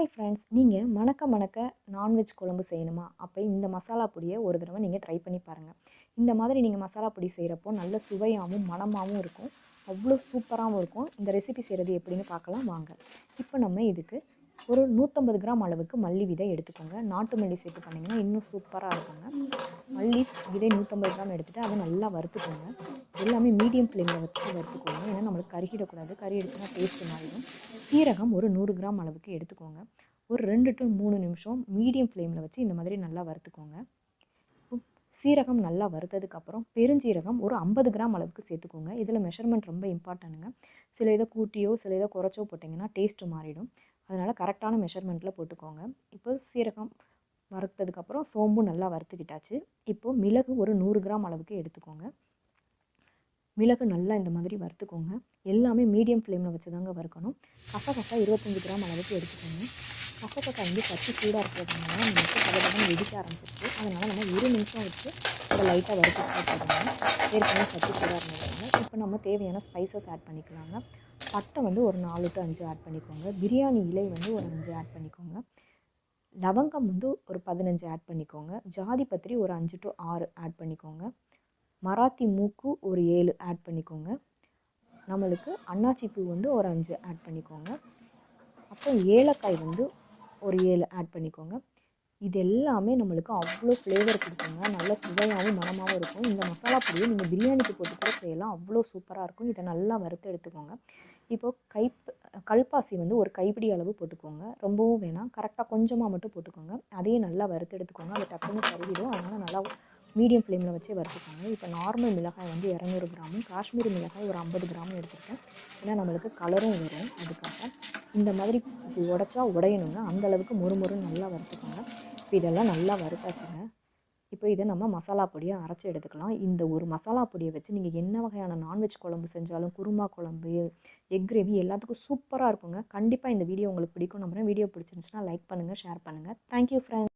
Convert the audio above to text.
Hi friends நீங்கள் மணக்க மணக்க நான்வெஜ் குழம்பு செய்யணுமா? அப்போ இந்த மசாலா பொடியை ஒரு தடவை நீங்கள் ட்ரை பண்ணி பாருங்கள் இந்த மாதிரி நீங்கள் மசாலா பொடி செய்கிறப்போ நல்ல சுவையாகவும் மணமாகவும் இருக்கும். அவ்வளோ சூப்பராகவும் இருக்கும். இந்த ரெசிபி செய்கிறது எப்படின்னு பார்க்கலாம் வாங்க. இப்போ நம்ம இதுக்கு ஒரு நூற்றம்பது கிராம் அளவுக்கு மல்லி விதை எடுத்துக்கோங்க. நாட்டு மல்லி சேர்த்து பண்ணிங்கன்னா இன்னும் சூப்பராக இருக்குங்க. மல்லி விதை நூற்றம்பது கிராம் எடுத்துகிட்டு அதை நல்லா வறுத்துக்கோங்க. எல்லாமே மீடியம் ஃப்ளேமில் வச்சு வறுத்துக்கோங்க. ஏன்னா நம்மளுக்கு கருகிடக்கூடாது கறி எடுத்துனா டேஸ்ட்டு மாறிடும். சீரகம் ஒரு நூறு கிராம் அளவுக்கு எடுத்துக்கோங்க. ஒரு ரெண்டு டு மூணு நிமிஷம் மீடியம் ஃப்ளேமில் வச்சு இந்த மாதிரி நல்லா வறுத்துக்கோங்க. சீரகம் நல்லா வறுத்ததுக்கப்புறம் பெருஞ்சீரகம் ஒரு ஐம்பது கிராம் அளவுக்கு சேர்த்துக்கோங்க. இதில் மெஷர்மெண்ட் ரொம்ப இம்பார்ட்டனுங்க சில இதை கூட்டியோ சில இதை குறைச்சோ போட்டிங்கன்னா டேஸ்ட்டு மாறிடும். அதனால் கரெக்டான மெஷர்மெண்ட்டில் போட்டுக்கோங்க. இப்போ சீரகம் வறுத்ததுக்கப்புறம் சோம்பும் நல்லா வறுத்துக்கிட்டாச்சு. இப்போது மிளகு ஒரு நூறு கிராம் அளவுக்கு எடுத்துக்கோங்க. மிளகு நல்லா இந்த மாதிரி வறுத்துக்கோங்க. எல்லாமே மீடியம் ஃப்ளேமில் வச்சு தாங்க வறுக்கணும். கசகசா இருபத்தஞ்சி கிராம் அளவுக்கு எடுத்துக்கோங்க. கசகசா வந்து சட்டி சூடாக இருக்கிறதுனால நமக்கு பலபடம் வெடிக்க ஆரம்பிச்சிருச்சு. அதனால் நம்ம ஒரு நிமிஷம் வச்சு அதை லைட்டாக வறுத்து போட்டுக்கோங்க ஏற்கனவே சட்டி சூடாக இருந்ததுனால இப்போ நம்ம தேவையான ஸ்பைசஸ் ஆட் பண்ணிக்கலாங்க. பட்டை வந்து ஒரு நாலு டு அஞ்சு ஆட் பண்ணிக்கோங்க. பிரியாணி இலை வந்து ஒரு அஞ்சு ஆட் பண்ணிக்கோங்க. லவங்கம் வந்து ஒரு பதினஞ்சு ஆட் பண்ணிக்கோங்க. ஜாதி பத்திரி ஒரு அஞ்சு டு ஆறு ஆட் பண்ணிக்கோங்க. மராத்தி மூக்கு ஒரு ஏழு ஆட் பண்ணிக்கோங்க. நம்மளுக்கு அன்னாச்சி பூ வந்து ஒரு அஞ்சு ஆட் பண்ணிக்கோங்க. அப்புறம் ஏலக்காய் வந்து ஒரு ஏழு ஆட் பண்ணிக்கோங்க. இது எல்லாமே நம்மளுக்கு அவ்வளோ ஃப்ளேவர் கொடுக்குங்க. நல்ல சுவையாகவும் மனமாகவும் இருக்கும். இந்த மசாலா பொடியை நீங்கள் பிரியாணிக்கு போட்டு கூட செய்யலாம். அவ்வளோ சூப்பராக இருக்கும். இதை நல்லா வறுத்து எடுத்துக்கோங்க. இப்போது கை கல்பாசி வந்து ஒரு கைப்பிடி அளவு போட்டுக்கோங்க. ரொம்பவும் வேணாம். கரெக்டாக கொஞ்சமாக மட்டும் போட்டுக்கோங்க. அதையும் நல்லா வறுத்து எடுத்துக்கோங்க. அது டக்குன்னு கருகிடும். அதனால் நல்லா மீடியம் ஃப்ளேமில் வச்சு வறுத்துக்கோங்க. இப்போ நார்மல் மிளகாய் வந்து இரநூறு கிராமும் காஷ்மீரி மிளகாய் ஒரு ஐம்பது கிராமும் எடுத்துருக்கேன் ஏன்னா நம்மளுக்கு கலரும் வரும். அதுக்காக இந்த மாதிரி இப்படி உடச்சா உடையணுங்க அந்தளவுக்கு முறுமுறுன்னு நல்லா வறுத்துக்கோங்க. இப்போ இதெல்லாம் நல்லா வறுத்தாச்சுங்க. இப்போ இதை நம்ம மசாலா பொடியை அரைச்சி எடுத்துக்கலாம். இந்த ஒரு மசாலா பொடியை வச்சு நீங்கள் என்ன வகையான நான்வெஜ் குழம்பு செஞ்சாலும் குருமா குழம்பு எக் கிரேவி எல்லாத்துக்கும் சூப்பராக இருக்குங்க. கண்டிப்பாக இந்த வீடியோ உங்களுக்கு பிடிக்கும் நம்புறேன். வீடியோ பிடிச்சிருந்துச்சுன்னா லைக் பண்ணுங்கள் ஷேர் பண்ணுங்கள் தேங்க்யூ ஃப்ரெண்ட்ஸ்